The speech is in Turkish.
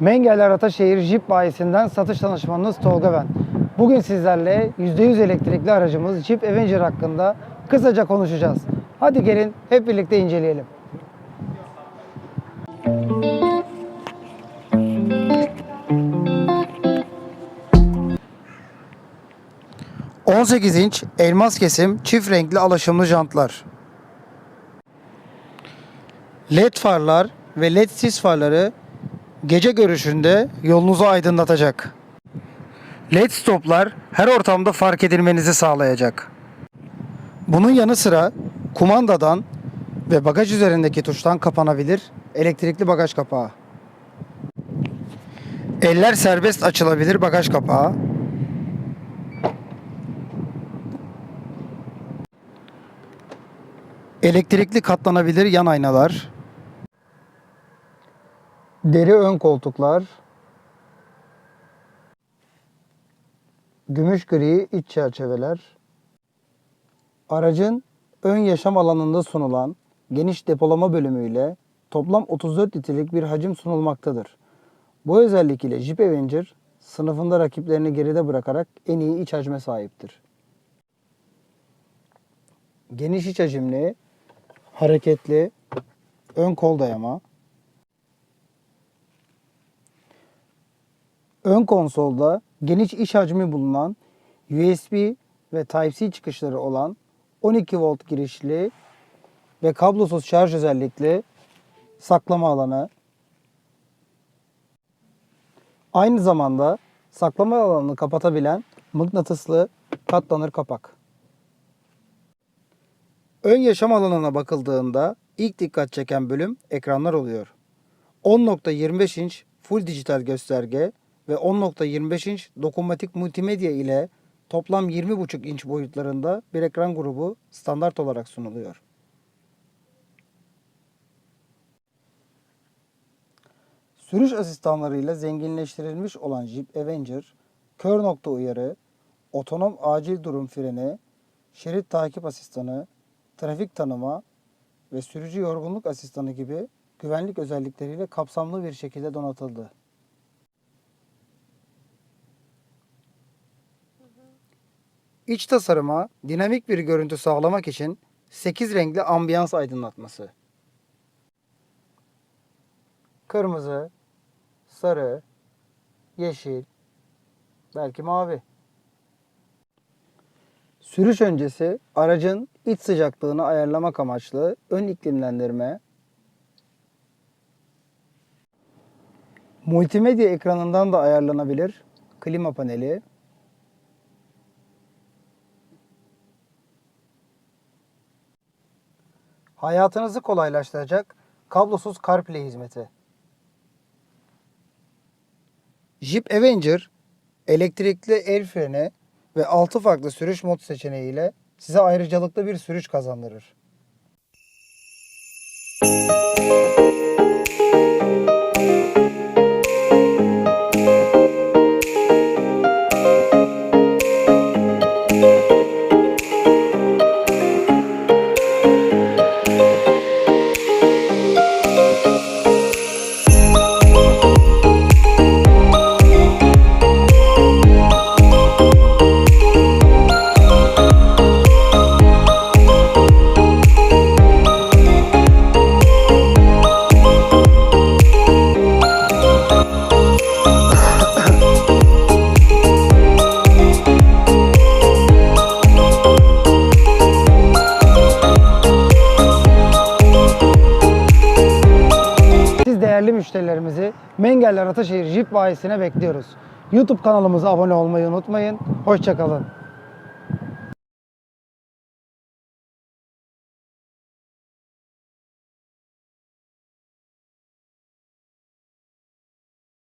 Mengeller Ataşehir Jeep bayisinden satış danışmanınız Tolga ben. Bugün sizlerle %100 elektrikli aracımız Jeep Avenger hakkında kısaca konuşacağız. Hadi gelin hep birlikte inceleyelim. ...18 inç elmas kesim çift renkli alaşımlı jantlar. LED farlar ve LED sis farları gece görüşünde yolunuzu aydınlatacak. LED stoplar her ortamda fark edilmenizi sağlayacak. Bunun yanı sıra kumandadan ve bagaj üzerindeki tuştan kapanabilir elektrikli bagaj kapağı. Eller serbest açılabilir bagaj kapağı. Elektrikli katlanabilir yan aynalar. Deri ön koltuklar. Gümüş gri iç çerçeveler. Aracın ön yaşam alanında sunulan geniş depolama bölümüyle toplam 34 litrelik bir hacim sunulmaktadır. Bu özellik ile Jeep Avenger sınıfında rakiplerini geride bırakarak en iyi iç hacme sahiptir. Geniş iç hacimli, hareketli, ön kol dayama, Ön konsolda geniş iş hacmi bulunan USB ve Type-C çıkışları olan 12 volt girişli ve kablosuz şarj özellikli saklama alanı. Aynı zamanda saklama alanını kapatabilen mıknatıslı katlanır kapak. Ön yaşam alanına bakıldığında ilk dikkat çeken bölüm ekranlar oluyor. 10.25 inç full dijital gösterge ve 10.25 inç dokunmatik multimedya ile toplam 20.5 inç boyutlarında bir ekran grubu standart olarak sunuluyor. Sürüş asistanlarıyla zenginleştirilmiş olan Jeep Avenger, kör nokta uyarı, otonom acil durum freni, şerit takip asistanı, trafik tanıma ve sürücü yorgunluk asistanı gibi güvenlik özellikleriyle kapsamlı bir şekilde donatıldı. İç tasarıma dinamik bir görüntü sağlamak için 8 renkli ambiyans aydınlatması. Kırmızı, sarı, yeşil, belki mavi. Sürüş öncesi aracın iç sıcaklığını ayarlamak amaçlı ön iklimlendirme, multimedya ekranından da ayarlanabilir klima paneli, hayatınızı kolaylaştıracak kablosuz CarPlay hizmeti. Jeep Avenger elektrikli el freni ve 6 farklı sürüş mod seçeneğiyle size ayrıcalıklı bir sürüş kazandırır. Müşterilerimizi Mengeller Ataşehir Jeep bayisine bekliyoruz. YouTube kanalımıza abone olmayı unutmayın. Hoşçakalın.